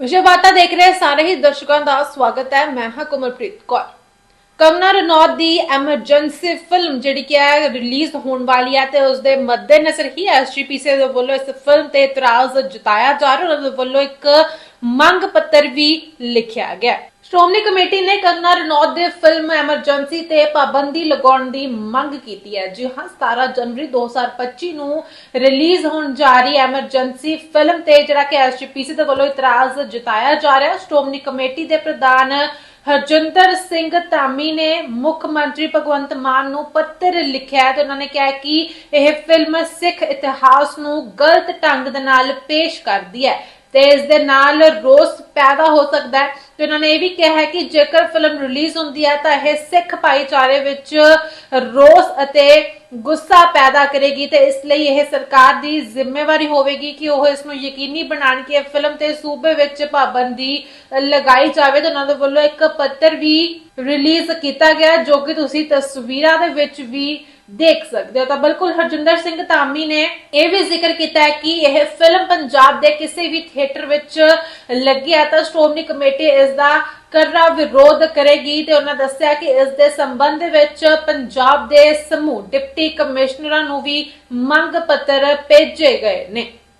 ਵਿਸ਼ੇ ਬਾਤਾ ਦੇਖ ਰਹੇ ਸਾਰੇ ਹੀ ਦਰਸ਼ਕਾਂ ਦਾ ਸਵਾਗਤ ਹੈ। ਮੈਂ ਹਾਂ ਕਮਲਪ੍ਰੀਤ ਕੌਰ। ਕਮਨਾ ਰਣੌਤ ਦੀ ਐਮਰਜੈਂਸੀ ਫਿਲਮ ਜਿਹੜੀ ਕਿ ਹੈ, ਰਿਲੀਜ਼ ਹੋਣ ਵਾਲੀ ਹੈ ਤੇ ਉਸ ਦੇ ਮੱਦੇਨਜ਼ਰ ਹੀ ਐਸਜੀਪੀਸੀ ਦੇ ਵੱਲੋਂ ਇਸ ਫਿਲਮ ਤੇ ਇਤਰਾਜ਼ ਜਤਾਇਆ ਜਾ ਰਿਹਾ ਉਹਨਾਂ ਦੇ ਵੱਲੋਂ ਇੱਕ ਮੰਗ ਪੱਤਰ ਵੀ ਲਿਖਿਆ ਗਿਆ ਸ਼੍ਰੋਮਣੀ ਕਮੇਟੀ ਨੇ ਕੰਗਨਾ ਰਣੌਤ ਦੇ ਫਿਲਮ ਐਮਰਜੈਂਸੀ ਤੇ ਪਾਬੰਦੀ ਲਗਾਉਣ ਦੀ ਮੰਗ ਕੀਤੀ ਹੈ। ਜੀ ਹਾਂ 17 ਜਨਵਰੀ 2025 ਨੂੰ ਰਿਲੀਜ਼ ਹੋਣ ਜਾ ਰਹੀ ਐਮਰਜੈਂਸੀ ਫਿਲਮ ਤੇ ਜਿਹੜਾ ਕਿ ਐਸਜੀਪੀਸੀ ਦੇ ਵੱਲੋਂ ਇਤਰਾਜ਼ ਜਤਾਇਆ ਜਾ ਰਿਹਾ ਹੈ। ਸ਼੍ਰੋਮਣੀ ਕਮੇਟੀ ਦੇ ਪ੍ਰਧਾਨ ਹਰਜਿੰਦਰ ਸਿੰਘ ਧਾਮੀ ਨੇ ਮੁੱਖ ਮੰਤਰੀ ਭਗਵੰਤ ਮਾਨ ਨੂੰ ਪੱਤਰ ਲਿਖਿਆ ਤੇ ਉਹਨਾਂ ਨੇ ਕਿਹਾ ਕਿ ਇਹ ਫਿਲਮ ਸਿੱਖ ਇਤਿਹਾਸ ਨੂੰ ਗਲਤ ਢੰਗ ਦੇ ਨਾਲ ਪੇਸ਼ ਕਰਦੀ ਹੈ। ਤੇ ਇਸ ਦੇ ਨਾਲ ਰੋਸ ਪੈਦਾ ਹੋ ਸਕਦਾ ਹੈ। ਤੇ ਉਹਨਾਂ ਨੇ ਇਹ ਵੀ ਕਿਹਾ ਹੈ ਕਿ ਜੇਕਰ ਫਿਲਮ ਰਿਲੀਜ਼ ਹੁੰਦੀ ਹੈ, ਤਾਂ ਇਹ ਸਿੱਖ ਭਾਈਚਾਰੇ ਵਿੱਚ ਰੋਸ ਅਤੇ ਗੁੱਸਾ ਪੈਦਾ ਕਰੇਗੀ ਤੇ ਇਸ ਲਈ ਇਹ ਸਰਕਾਰ ਦੀ ਜ਼ਿੰਮੇਵਾਰੀ ਹੋਵੇਗੀ ਕਿ ਉਹ ਇਸ ਨੂੰ ਯਕੀਨੀ ਬਣਾਉਣ ਕਿ ਇਹ ਫਿਲਮ ਤੇ ਸੂਬੇ ਵਿੱਚ ਪਾਬੰਦੀ ਲਗਾਈ ਜਾਵੇ ਤੇ ਉਹਨਾਂ ਦੇ ਵੱਲੋਂ ਇੱਕ ਪੱਤਰ ਵੀ ਰਿਲੀਜ਼ ਕੀਤਾ ਗਿਆ ਜੋ ਕਿ ਤੁਸੀਂ ਤਸਵੀਰਾਂ ਦੇ ਵਿੱਚ ਵੀ ਦੇਖ ਸਕਦੇ ਹੋ। ਤਾਂ ਬਿਲਕੁਲ ਹਰਜਿੰਦਰ ਸਿੰਘ ਧਾਮੀ ਨੇ ਇਹ ਵੀ ਜ਼ਿਕਰ ਕੀਤਾ ਹੈ ਕਿ ਇਹ ਫਿਲਮ ਪੰਜਾਬ ਦੇ ਕਿਸੇ ਵੀ ਥੀਏਟਰ ਵਿੱਚ ਲੱਗੀ ਹੈ ਤਾਂ ਸ਼੍ਰੋਮਣੀ ਕਮੇਟੀ ਇਸ ਦਾ ਕਰੜਾ ਵਿਰੋਧ ਕਰੇਗੀ ਤੇ ਉਹਨਾਂ ਦੱਸਿਆ ਕਿ ਇਸ ਦੇ ਸੰਬੰਧ ਵਿੱਚ ਪੰਜਾਬ ਦੇ ਸਮੂਹ ਡਿਪਟੀ ਕਮਿਸ਼ਨਰਾਂ ਨੂੰ ਵੀ ਮੰਗ ਪੱਤਰ ਭੇਜੇ ਗਏ ਨੇ।